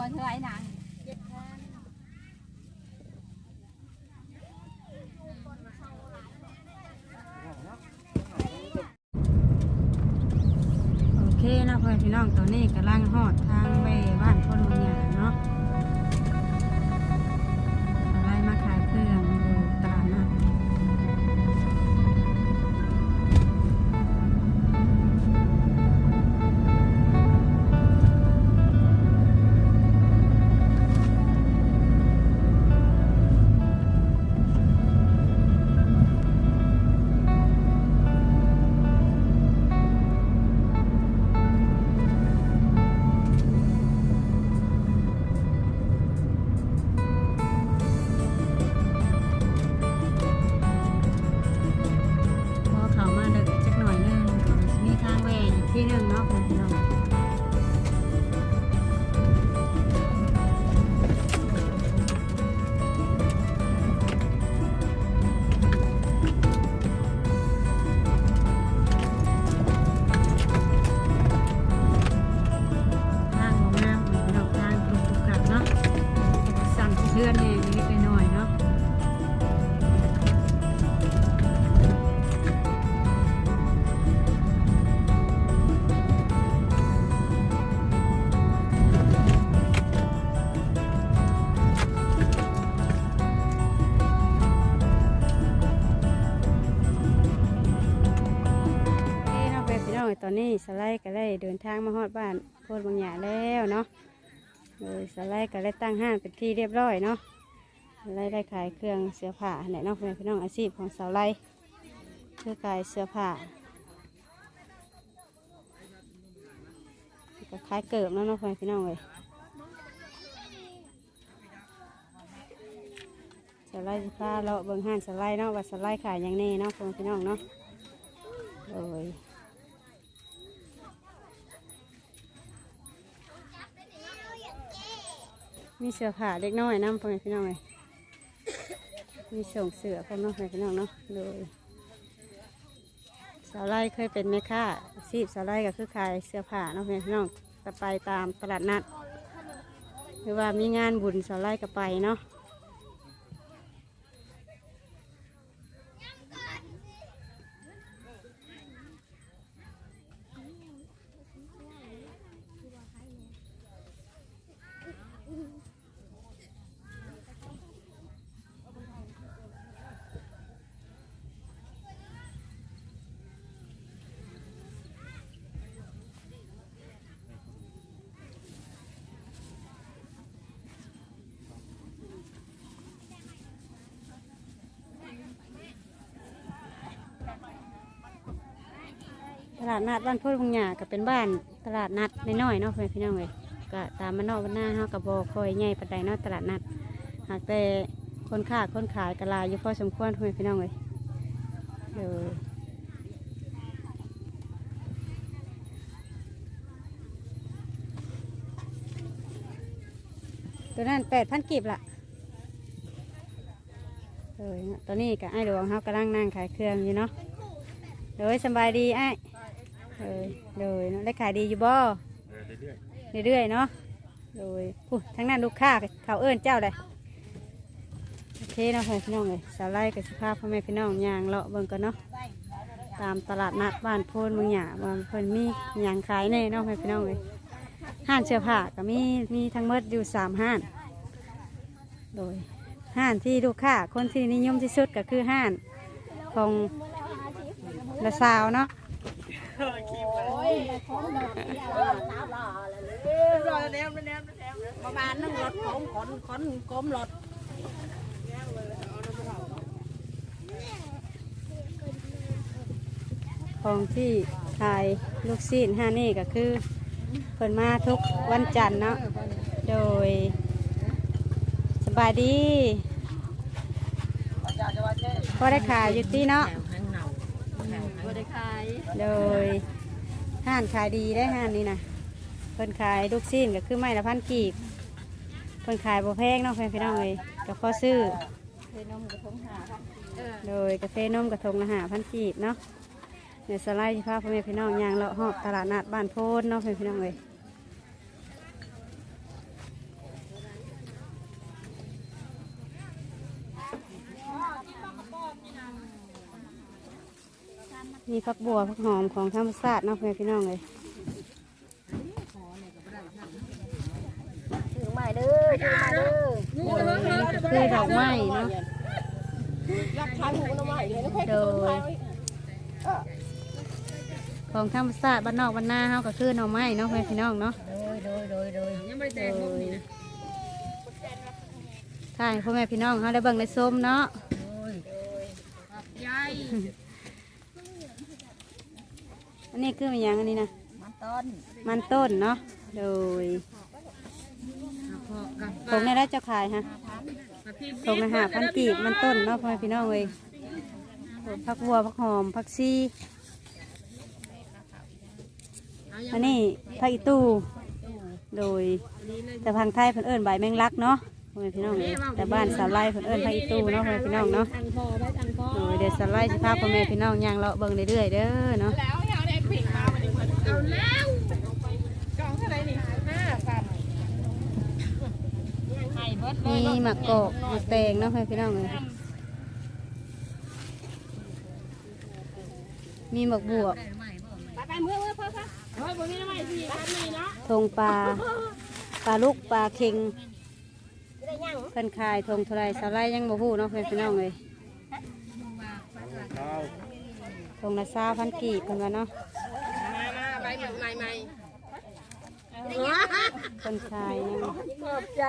วเท่าไรนะโอเคนะเพื่อนพี่น้องตอนนี้กำลังหอดทาง อนแน่นิดหน่อยเนาะเอ้เนาะเพื่อนพี่น้องตอนนี้สไลด์ก็ได้เดินทางมาฮอดบ้านโคตรบางอย่างแล้วเนาะ เลยสไลด์ก็ได้ตั้งห้างเป็นที่เรียบร้อยเนาะสไลด์ได้ขายเครื่องเสื้อผ้าเนี่ยเนาะเพื่อนพี่น้องอาชีพของสาวไลด์คือขายเสื้อผ้าก็ขายเกิบเนาะเนาะเพื่อนพี่น้องเลยสไลด์สิผ้าเลาเบิ่งห้างสไลด์เนาะว่าสไลด์ขายหยังแน่เนาะเพื่อนพี่น้องเนาะโอ้ย มีเสื้อผ้าเล็กน้อยน้ำพ่อแม่พี่น้องเลยมีส่งเสื้อพ่อแม่พี่น้องเนาะเลยสาวไร่เคยเป็นแม่ค้าอาชีพสาวไร่ก็คือขายเสื้อผ้าเนาะพ่อแม่พี่น้องจะไปตามตลาดนัด หรือว่ามีงานบุญสาวไร่ก็ไปเนาะ ตลาดนัดบ้านพุทธบางหยาก็เป็นบ้านตลาดนัดน้อยๆเนาะเพื่อนพี่น้องเลยก็ตามมานอกวันหน้าเฮากับบอคอยใหญ่ปานใดเนาะตลาดนัด หากแต่คนค้าคนขายกะลายอยู่พอสมควรเพื่อนพี่น้องเลยเออตัวนั้นแปดพันกีบละเออตอนนี้กับไอ้หลวงเขากำลังนั่งขายเครื่องอยู่เนาะโดยสบายดีไอ้ เออโดยเนาะได้ขายดีอยู่บ่เออเรื่อยเรื่อยๆเนาะโดยผู้ทั้งนั้นลูกค้าเขาเอิ้นเจ้าเลยโอเคเนาะพ่อพี่น้องเลยสาวไล่กับสภาพพ่อแม่พี่น้องยางเลาะเบิ่งกันเนาะตามตลาดนัดบ้านโพนเมืองหยาบ้านเพิ่นมีหยางขายแน่เนาะพ่อพี่น้องเลยห้านเสื้อผ้าก็มีมีทั้งหมดอยู่สามห้าน โดยห้านที่ลูกค้าคนที่นิยมที่สุดก็คือห้านของละสาวเนาะ ประมาณนึงรถของขนขนกลมรถของที่ขายลูกซีนห้านี่ก็คือเพิ่นมาทุกวันจันทร์เนาะโดยสบายดีพอได้ขายอยู่ที่เนาะ ขายโดยห้านขายดีได้ห้านนี้นะเพิ่นขายลูกซีนก็คือไม้ละพันกีบเพิ่นขายบ่แพงเนาะแฟนพี่น้องเลยก็พอซื้อเทนมกระทงหาเออโดยกาแฟนมกระทงละหาพันกีบเนาะเดี๋ยวสไลด์ที่พาพ่อแม่พี่น้องยางเลาะหอบตลาดนัดบ้านโพนเนาะพ่อแม่พี่น้องเลย มีผักบัวผักหอมของธรรมชาติเนาะพ่อแม่พี่น้องเลยถือใหม่เด้อถือใหม่เด้อคือดอกไม้เนาะอยากขายหมูน้ำใหม่เลยนะเพื่อนโดยของธรรมชาติบ้านนอกบ้านนาเฮาก็คือหน่อไม้เนาะพ่อแม่พี่น้องเนาะโดยโดยโดยโดยยังไม่ได้แต่งนี่นะถ้าให้พ่อแม่พี่น้องเฮาได้เบิ่งได้ชมเนาะโดยยาย อันนี้คือมันหยังอันนี้นะมันต้นมันต้นเนาะโดยผงในได้เจ้าขายฮะผงในหาพันกีบมันต้นเนาะพ่อแม่พี่น้องเลยผักบัวผักหอมผักซีอันนี้ผักอีตูโดยแต่พังไทยเพิ่นเอิ้นใบแมงลักเนาะพ่อแม่พี่น้องเลยแต่บ้านสาวไร่เพิ่นเอิ้นผักอีตูเนาะพ่อแม่พี่น้องเนาะอันพอได้อันพอโดยเดี๋ยวสไลด์สิพาพ่อแม่พี่น้องย่างเลาะเบิ่งเรื่อยๆเด้อเนาะ มีหมักกอกหมักแตงเนาะค่ะพี่น้องเลยมีหมักบวบทงปลา ปลาลูกปลาเค็งเพิ่นขายทงท่าไรสไลยังบ่ฮู้เนาะพ่อแม่พี่น้องเลยทงละซาพันกีบเพิ่นว่าเนาะ มาใบใหม่ใหม่ใหม่เพิ่นขายยังขอบใจ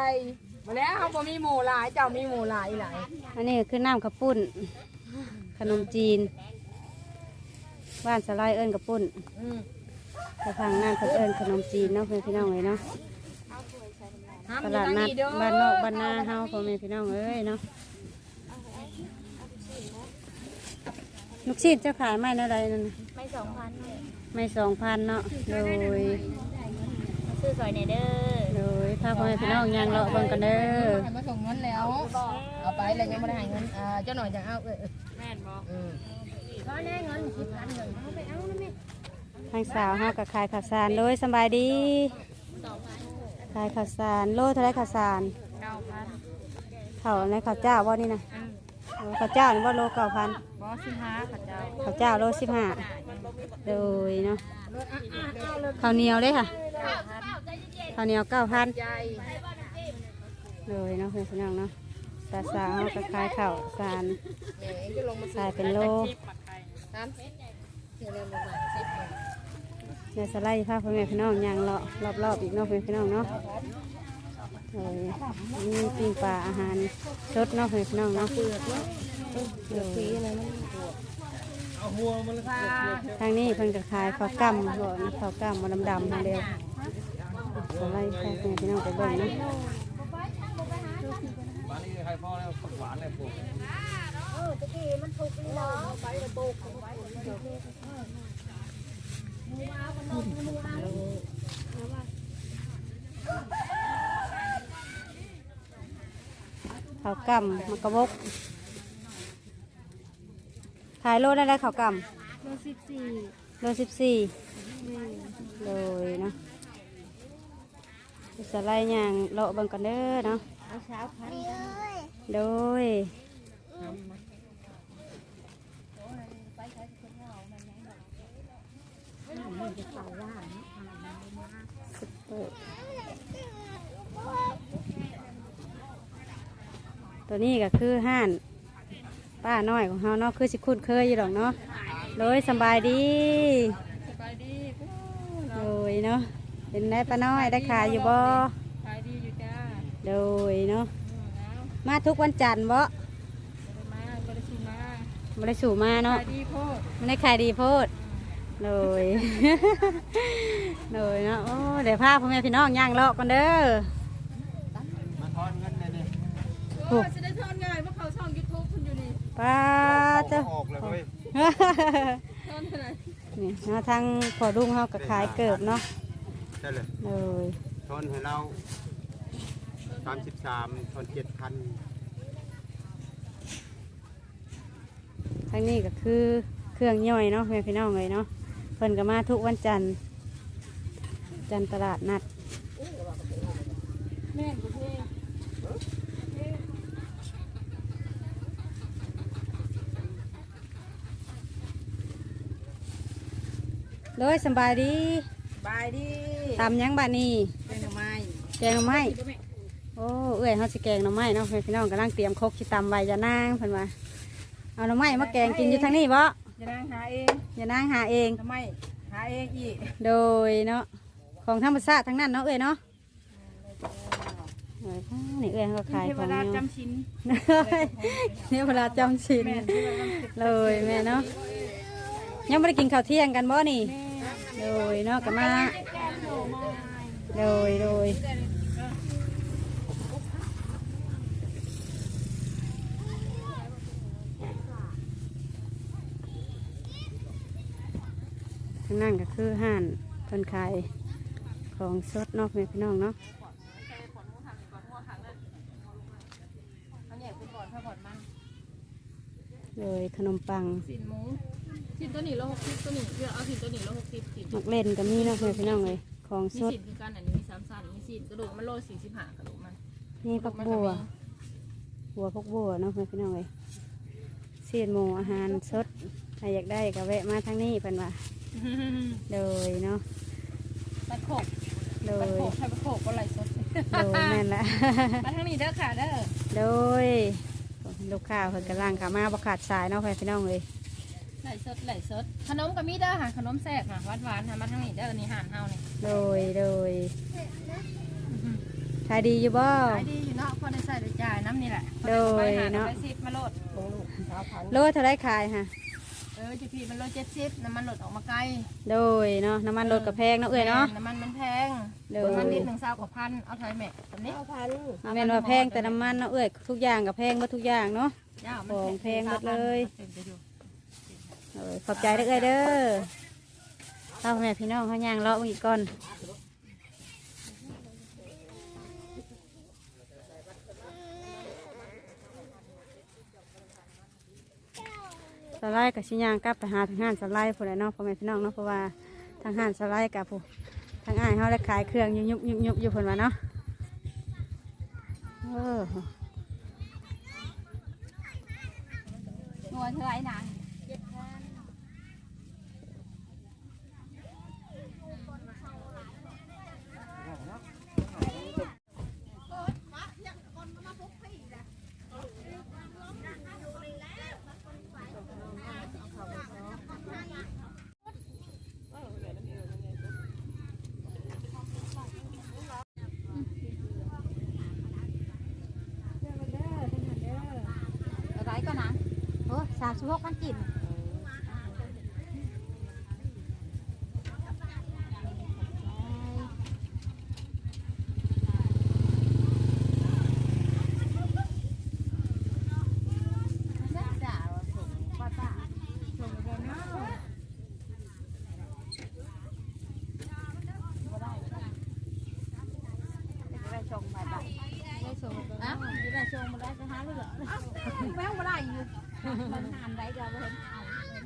มาแล้วเขาบ่มีหมูหลายเจ้ามีหมูหลายหลายอันนี้คือน้ำข้าวปุ้น ขนมจีน บ้านสไลด์เอิ้นข้าวปุ้นอืมไปฟังน้ำเพิ่นเอิ้นขนมจีนเนาะพ่อแม่พี่น้องเลยเนาะตลาดนัดบ้านนอกบ้านนาเฮาพ่อแม่พี่น้องเอ้ยเนาะลูกชิ้นเจ้าขายไม้อะไรนั่นน่ะไม่สองพัน ไม่สองพันเนาะโดยซื้อซอยในเด้อโดยพาพ่อแม่พี่น้องยางเลาะเบิ่งกันเด้อให้มาส่งเงินแล้ว เอาไปแล้วยังไม่ได้ให้เงินอ่าเจ้าหน่อยจะเอาเออแม่นบ่อืมก็แน่เงินสิบพันเงินเอาไปเอานะแม่ทางสาวเฮากับขายข้าวสารโดยสำบายดีขายข้าวสารโลเท่าไรข้าวสารเก้าพันข้าวในข้าวเจ้าบ่นี่นะโอ้ข้าวเจ้านี่บ่โลเก้าพันบอ สิบห้าค่ะเจ้าข้าวเจ้าโลสิบห้าโดยเนาะข้าวเหนียวเลยค่ะข้าวเหนียวเก้าพันเลยเนาะเพื่อนพี่น้องเนาะสาสาวๆก็ขายข้าวสารแหมเองก็ลายเป็นโลเดี๋ยวเริ่มลงมาสิบเดี๋ยสไลด์ภาพพ่อแม่พี่น้องยางเลาะรอบๆอีกเนาะเพื่อนพี่น้องเนาะเลยมีปิ้งปลาอาหารสดเนาะเพื่อนพี่น้องเนาะ เปลือกเนาะเปลือกสีอะไรมันทางนี้เพิ่นก็ขายข้าวกล้ำบ่นะข้าวกล้ำมันดำๆนั่นเดียวสไลด์ภาพพ่อแม่พี่น้องไปเบิ่งเนาะบ้านนี้ใครพ่อแล้วหวานเลยปลูกข้าวกล้ำมันกระบก ขายโลได้ได้ข้าวกล้ำโลสิบสี่โลสิบสี่เลยเนาะสไลด์ย่างเลาะเบังกันเด้อเนาะ เอาเช้าพันโดยซุปเปอร์ตัวนี้ก็คือห่าน ป้าน้อยของเฮาเนาะคือสิคุ้นเคยอยู่ดอกเนาะเลยสำบายดีสบายดีโดยเนาะเป็นได้ป้าน้อยได้ขายอยู่บ่ขายดีอยู่จ้าโดยเนาะแล้วมาทุกวันจันทร์บ่มาบริสุทธิ์มาไม่ได้สู่มาเนาะขายดีโคตรไม่ได้ขายดีโพดโดยโดยเนาะโอ้เดี๋ยวพาพ่อแม่พี่น้องย่างเลาะกันเด้อมาทอนเงินเลยนี่โอ้จะได้ ป้าเจ้าออกเลยเว้ยทอดเท่าไหร่นี่เนาะทางพอรุ่งเขาก็ขายเกิบเนาะใช่เลยโดยทอนให้เราสามสิบสามทอนเจ็ดพันทางนี้ก็คือเครื่องย่อยเนาะพ่อแม่พี่น้องเลยเนาะเพิ่นก็มาทุกวันจันทร์จันทร์ตลาดนัดแม่นกูเพลง โดยสำบายดีบายดีตำหยังบานี้เป็นหน่อไม้แกงหน่อไม้โอ้เอ้ยเขาสิแกงหน่อไม้เนาะพี่น้องกำลังเตรียมครกสิตำใบยานางเพิ่นว่าเอาหน่อไม้มาแกงกินอยู่ทางนี้บ่จะนั่งหาเองยานางหาเอง ทำไมหาเองอีกโดยเนาะของธรรมชาติทั้งนั้นเนาะเอ้ยเนาะเอ้ยนี่เอ้ยเขาก็ขายของอยู่จำชิ้นเนี่ยเวลาจำชินเลยแม่เนาะยังไม่ได้กินข้าวเที่ยงกันบ่นี่ โดยเนาะกับมาโดยโดยนั่นก็คือห่านคนไขายของสดนอกแม่พี่น้องเนาะเลยขนมปังสินหมู สินตัวนี้ละหกสิบตัวนี้เลือกเอาสินตัวนี้ละหกสิบสินมักเล่นก็มีเนาะแม่พี่น้องเลยของมีสดสินคือกันอันนี้มีสามสันมีสินกระดูกมันโลสี่สิบห้ากระดูกมันนี่พักบัวบัวพวกบัวเนาะแม่พี่น้องเลยเสียนหมูอาหารสดใครอยากได้ก็แวะมาทางนี้เพิ่นว่าเลยเนาะปัดโขกโดปัดยโขกใครปัดโขกก็ไหลสดโดยแม่นละมาทางนี้เด้อค่ะเด้อ โดยลูกค้าเพิ่นกำลังขามาบ่ขาดสายเนาะแม่พี่น้องเลยไห ลสดไหลสด ขนมก็มีเด้อค่ะ ขนมแซ่บค่ะหวานหวานๆค่ะมาทางนี้เด้อนี่ห่านเฮานี่โดยโดยขายดีอยู่บ่ ขายดีอยู่เนาะพอได้ใส่ได้จ่ายน้ำนี่แหละโดยเนาะเนาะไปสิบมาโลดลงลูกสาวพันโลเท่าไรขายฮะเออจีพีมันโลเจ็ดสิบน้ำมันหลดออกมาไกลโดยเนาะน้ำมันรถกับแพงเนาะเอ้ยเนาะ น้ำมันมันแพงโดย น้ำมันลิตรหนึ่งเศร้ากว่าพันเอาไทยแม่ตอนนี้พันแม่นว่าแพงแต่น้ำมันเนาะเอ้ยทุกอย่างกับแพงหมดทุกอย่างเนาะ ย่าของแพงหมดเลยเต็มไปอ ยู่โอ้ยขอบใจเด้อเอ้ยเด้อเท่าแม่พี่น้องเขาย่างเลาะอีกก่อนสไลด์กับชิย่างกลับไปหาทางห้านสไลด์ผู้ใดเนาะพ่อแม่พี่น้องเนาะเพราะว่าทางห้านสไลด์กับผู้ทางอ้ายเขาได้ขายเครื่องยุบยุบยุบยุบอยู่เพิ่นว่าเนาะเออหน่วยเท่าไหร่นางอะไร ก็นะโอ้สามสิบหกพันกิ นนะจะได้ชงมาได้จะหาเรื่อแม่งมาได้อยู่มันนานได้ก็บ่เห็นเอา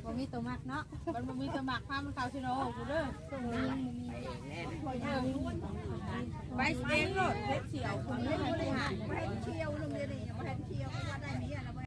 บ่มีตัวมักเนาะมันบ่มีสมักพามันเข้าชิโนกูเด้อตัวนี้มันมีไปเองโลดเล็บเสียวคุณไม่ได้หาเที่ยวลงเรียนนี่ยังบ่เห็นเที่ยวก็ว่าได้มีอะไร